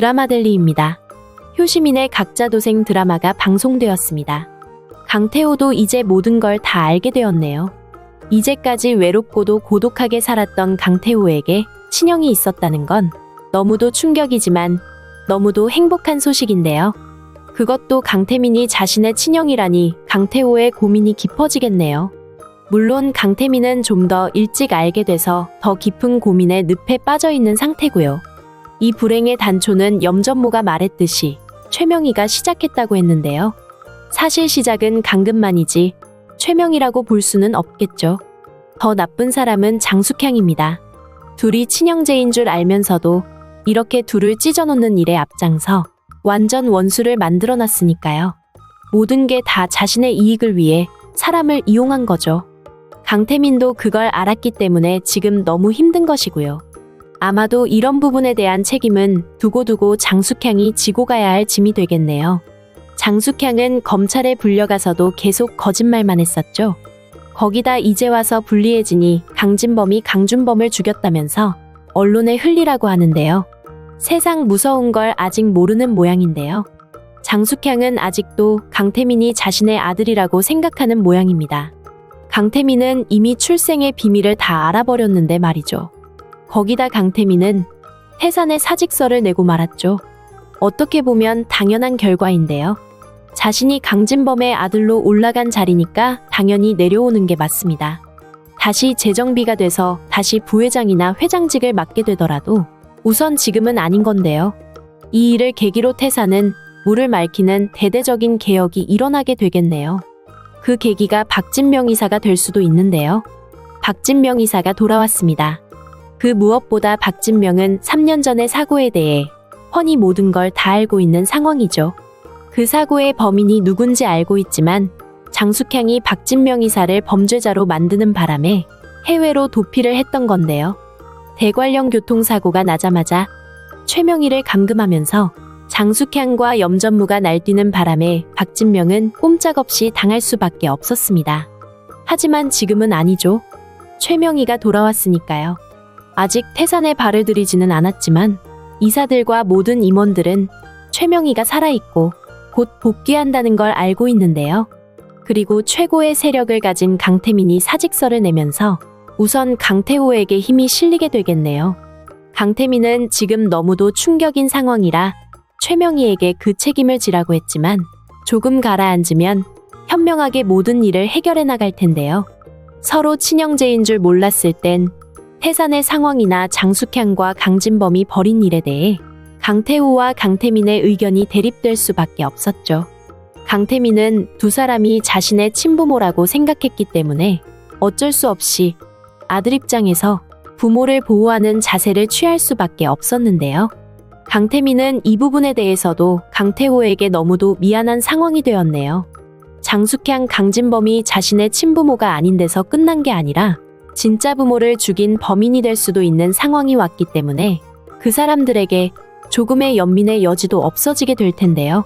드라마델리입니다. 효시민의 각자 도생 드라마가 방송되었습니다. 강태호도 이제 모든 걸 다 알게 되었네요. 이제까지 외롭고도 고독하게 살았던 강태호에게 친형이 있었다는 건 너무도 충격이지만 너무도 행복한 소식인데요. 그것도 강태민이 자신의 친형이라니 강태호의 고민이 깊어지겠네요. 물론 강태민은 좀 더 일찍 알게 돼서 더 깊은 고민에 늪에 빠져 있는 상태고요. 이 불행의 단초는 염전모가 말했듯이 최명희가 시작했다고 했는데요. 사실 시작은 강금만이지 최명이라고 볼 수는 없겠죠. 더 나쁜 사람은 장숙향입니다. 둘이 친형제인 줄 알면서도 이렇게 둘을 찢어놓는 일에 앞장서 완전 원수를 만들어 놨으니까요. 모든 게 다 자신의 이익을 위해 사람을 이용한 거죠. 강태민도 그걸 알았기 때문에 지금 너무 힘든 것이고요. 아마도 이런 부분에 대한 책임은 두고두고 장숙향이 지고 가야 할 짐이 되겠네요. 장숙향은 검찰에 불려가서도 계속 거짓말만 했었죠. 거기다 이제 와서 불리해지니 강진범이 강준범을 죽였다면서 언론에 흘리라고 하는데요. 세상 무서운 걸 아직 모르는 모양인데요. 장숙향은 아직도 강태민이 자신의 아들이라고 생각하는 모양입니다. 강태민은 이미 출생의 비밀을 다 알아버렸는데 말이죠. 거기다 강태민은 태산의 사직서를 내고 말았죠. 어떻게 보면 당연한 결과인데요. 자신이 강진범의 아들로 올라간 자리니까 당연히 내려오는 게 맞습니다. 다시 재정비가 돼서 다시 부회장이나 회장직을 맡게 되더라도 우선 지금은 아닌 건데요. 이 일을 계기로 태사는 물을 맑히는 대대적인 개혁이 일어나게 되겠네요. 그 계기가 박진명 이사가 될 수도 있는데요. 박진명 이사가 돌아왔습니다. 그 무엇보다 박진명은 3년 전의 사고에 대해 훤히 모든 걸 다 알고 있는 상황이죠. 그 사고의 범인이 누군지 알고 있지만 장숙향이 박진명 이사를 범죄자로 만드는 바람에 해외로 도피를 했던 건데요. 대관령 교통사고가 나자마자 최명희를 감금하면서 장숙향과 염전무가 날뛰는 바람에 박진명은 꼼짝없이 당할 수밖에 없었습니다. 하지만 지금은 아니죠. 최명희가 돌아왔으니까요. 아직 태산에 발을 들이지는 않았지만 이사들과 모든 임원들은 최명희가 살아있고 곧 복귀한다는 걸 알고 있는데요. 그리고 최고의 세력을 가진 강태민이 사직서를 내면서 우선 강태호에게 힘이 실리게 되겠네요. 강태민은 지금 너무도 충격인 상황이라 최명희에게 그 책임을 지라고 했지만 조금 가라앉으면 현명하게 모든 일을 해결해 나갈 텐데요. 서로 친형제인 줄 몰랐을 땐 태산의 상황이나 장숙향과 강진범이 벌인 일에 대해 강태호와 강태민의 의견이 대립될 수밖에 없었죠. 강태민은 두 사람이 자신의 친부모라고 생각했기 때문에 어쩔 수 없이 아들 입장에서 부모를 보호하는 자세를 취할 수밖에 없었는데요. 강태민은 이 부분에 대해서도 강태호에게 너무도 미안한 상황이 되었네요. 장숙향 강진범이 자신의 친부모가 아닌 데서 끝난 게 아니라 진짜 부모를 죽인 범인이 될 수도 있는 상황이 왔기 때문에 그 사람들에게 조금의 연민의 여지도 없어지게 될 텐데요.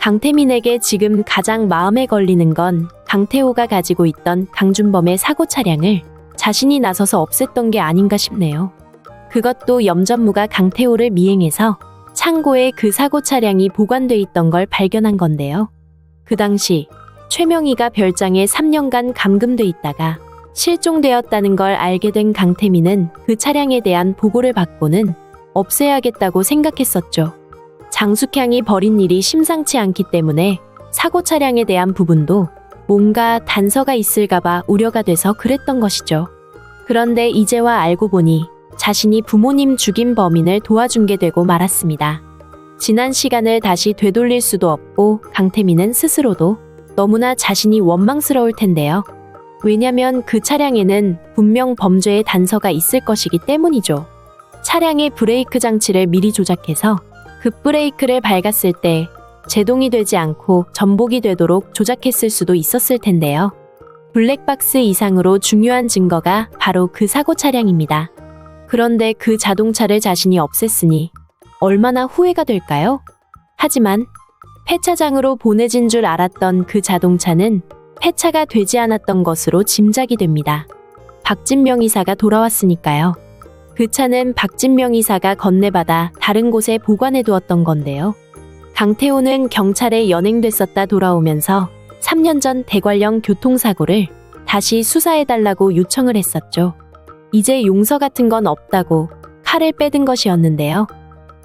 강태민에게 지금 가장 마음에 걸리는 건 강태호가 가지고 있던 강준범의 사고 차량을 자신이 나서서 없앴던 게 아닌가 싶네요. 그것도 염전무가 강태호를 미행해서 창고에 그 사고 차량이 보관돼 있던 걸 발견한 건데요. 그 당시 최명희가 별장에 3년간 감금돼 있다가 실종되었다는 걸 알게 된 강태민은 그 차량에 대한 보고를 받고는 없애야겠다고 생각했었죠. 장숙향이 벌인 일이 심상치 않기 때문에 사고 차량에 대한 부분도 뭔가 단서가 있을까봐 우려가 돼서 그랬던 것이죠. 그런데 이제와 알고 보니 자신이 부모님 죽인 범인을 도와준 게 되고 말았습니다. 지난 시간을 다시 되돌릴 수도 없고 강태민은 스스로도 너무나 자신이 원망스러울 텐데요. 왜냐면 그 차량에는 분명 범죄의 단서가 있을 것이기 때문이죠. 차량의 브레이크 장치를 미리 조작해서 급브레이크를 밟았을 때 제동이 되지 않고 전복이 되도록 조작했을 수도 있었을 텐데요. 블랙박스 이상으로 중요한 증거가 바로 그 사고 차량입니다. 그런데 그 자동차를 자신이 없앴으니 얼마나 후회가 될까요? 하지만 폐차장으로 보내진 줄 알았던 그 자동차는 폐차가 되지 않았던 것으로 짐작이 됩니다. 박진명 이사가 돌아왔으니까요. 그 차는 박진명 이사가 건네받아 다른 곳에 보관해 두었던 건데요. 강태호는 경찰에 연행됐었다 돌아오면서 3년 전 대관령 교통사고를 다시 수사해달라고 요청을 했었죠. 이제 용서 같은 건 없다고 칼을 빼든 것이었는데요.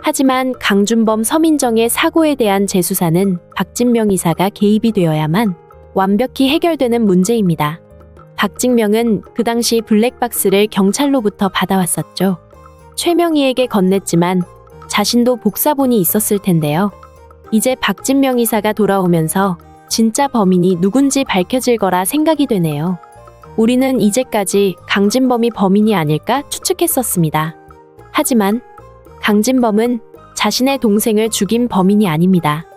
하지만 강준범 서민정의 사고에 대한 재수사는 박진명 이사가 개입이 되어야만 완벽히 해결되는 문제입니다. 박진명은 그 당시 블랙박스를 경찰로부터 받아왔었죠. 최명희에게 건넸지만 자신도 복사본이 있었을 텐데요. 이제 박진명 이사가 돌아오면서 진짜 범인이 누군지 밝혀질 거라 생각이 되네요. 우리는 이제까지 강진범이 범인이 아닐까 추측했었습니다. 하지만 강진범은 자신의 동생을 죽인 범인이 아닙니다.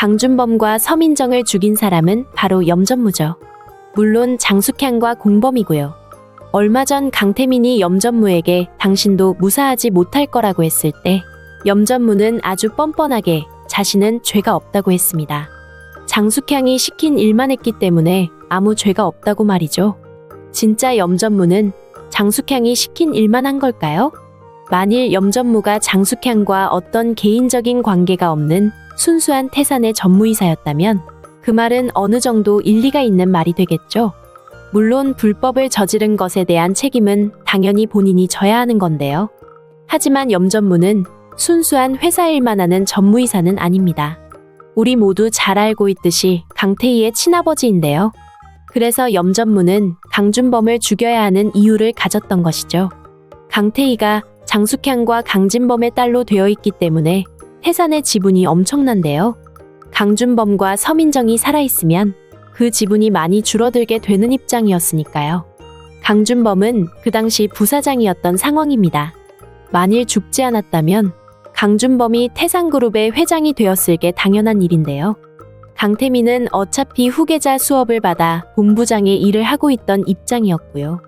강준범과 서민정을 죽인 사람은 바로 염전무죠. 물론 장숙향과 공범이고요. 얼마 전 강태민이 염전무에게 당신도 무사하지 못할 거라고 했을 때 염전무는 아주 뻔뻔하게 자신은 죄가 없다고 했습니다. 장숙향이 시킨 일만 했기 때문에 아무 죄가 없다고 말이죠. 진짜 염전무는 장숙향이 시킨 일만 한 걸까요? 만일 염전무가 장숙향과 어떤 개인적인 관계가 없는 순수한 태산의 전무이사였다면 그 말은 어느 정도 일리가 있는 말이 되겠죠. 물론 불법을 저지른 것에 대한 책임은 당연히 본인이 져야 하는 건데요. 하지만 염전무는 순수한 회사 일만 하는 전무이사는 아닙니다. 우리 모두 잘 알고 있듯이 강태희의 친아버지인데요. 그래서 염전무는 강준범을 죽여야 하는 이유를 가졌던 것이죠. 강태희가 장숙향과 강진범의 딸로 되어 있기 때문에 태산의 지분이 엄청난데요. 강준범과 서민정이 살아있으면 그 지분이 많이 줄어들게 되는 입장이었으니까요. 강준범은 그 당시 부사장이었던 상황입니다. 만일 죽지 않았다면 강준범이 태산그룹의 회장이 되었을 게 당연한 일인데요. 강태민은 어차피 후계자 수업을 받아 본부장의 일을 하고 있던 입장이었고요.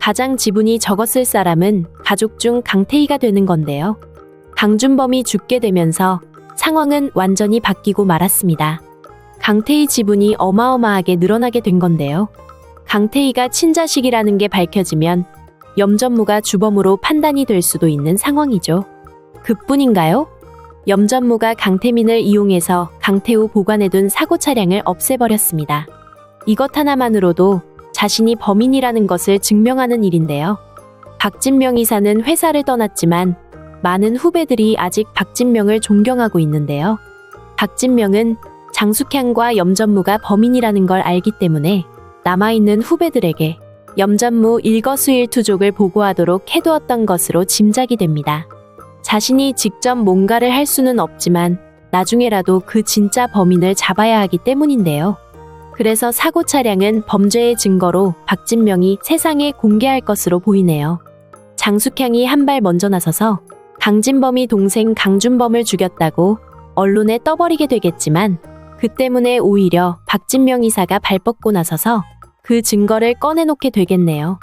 가장 지분이 적었을 사람은 가족 중 강태희가 되는 건데요. 강준범이 죽게 되면서 상황은 완전히 바뀌고 말았습니다. 강태희 지분이 어마어마하게 늘어나게 된 건데요. 강태희가 친자식이라는 게 밝혀지면 염전무가 주범으로 판단이 될 수도 있는 상황이죠. 그뿐인가요? 염전무가 강태민을 이용해서 강태우 보관해둔 사고 차량을 없애버렸습니다. 이것 하나만으로도 자신이 범인이라는 것을 증명하는 일인데요. 박진명 이사는 회사를 떠났지만 많은 후배들이 아직 박진명을 존경하고 있는데요. 박진명은 장숙향과 염전무가 범인이라는 걸 알기 때문에 남아있는 후배들에게 염전무 일거수일투족을 보고하도록 해두었던 것으로 짐작이 됩니다. 자신이 직접 뭔가를 할 수는 없지만 나중에라도 그 진짜 범인을 잡아야 하기 때문인데요. 그래서 사고 차량은 범죄의 증거로 박진명이 세상에 공개할 것으로 보이네요. 장숙향이 한 발 먼저 나서서 강진범이 동생 강준범을 죽였다고 언론에 떠버리게 되겠지만 그 때문에 오히려 박진명 이사가 발 뻗고 나서서 그 증거를 꺼내놓게 되겠네요.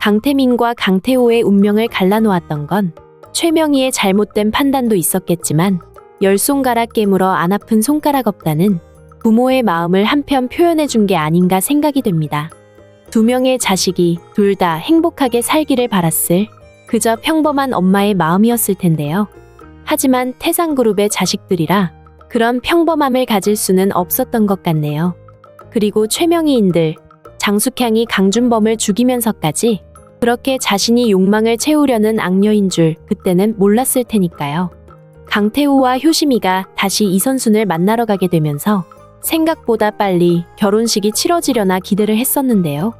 강태민과 강태호의 운명을 갈라놓았던 건 최명희의 잘못된 판단도 있었겠지만 열 손가락 깨물어 안 아픈 손가락 없다는 부모의 마음을 한편 표현해 준 게 아닌가 생각이 됩니다. 두 명의 자식이 둘 다 행복하게 살기를 바랐을 그저 평범한 엄마의 마음이었을 텐데요. 하지만 태상그룹의 자식들이라 그런 평범함을 가질 수는 없었던 것 같네요. 그리고 최명희인들, 장숙향이 강준범을 죽이면서까지 그렇게 자신이 욕망을 채우려는 악녀인 줄 그때는 몰랐을 테니까요. 강태호와 효심이가 다시 이 선순을 만나러 가게 되면서 생각보다 빨리 결혼식이 치러지려나 기대를 했었는데요.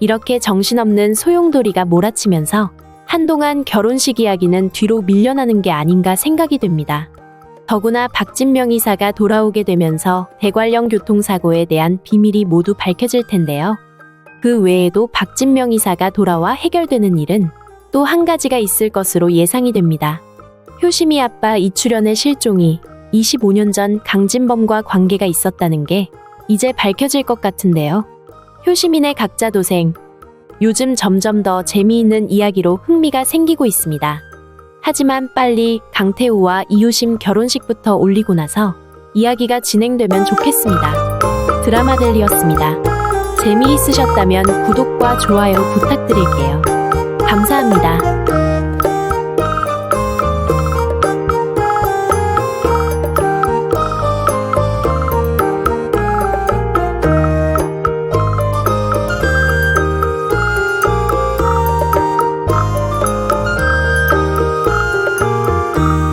이렇게 정신없는 소용돌이가 몰아치면서 한동안 결혼식 이야기는 뒤로 밀려나는 게 아닌가 생각이 됩니다. 더구나 박진명 이사가 돌아오게 되면서 대관령 교통사고에 대한 비밀이 모두 밝혀질 텐데요. 그 외에도 박진명 이사가 돌아와 해결되는 일은 또 한 가지가 있을 것으로 예상이 됩니다. 효심이 아빠 이출연의 실종이 25년 전 강진범과 관계가 있었다는 게 이제 밝혀질 것 같은데요. 효시민의 각자 도생. 요즘 점점 더 재미있는 이야기로 흥미가 생기고 있습니다. 하지만 빨리 강태우와 이효심 결혼식부터 올리고 나서 이야기가 진행되면 좋겠습니다. 드라마델리였습니다. 재미있으셨다면 구독과 좋아요 부탁드릴게요. 감사합니다.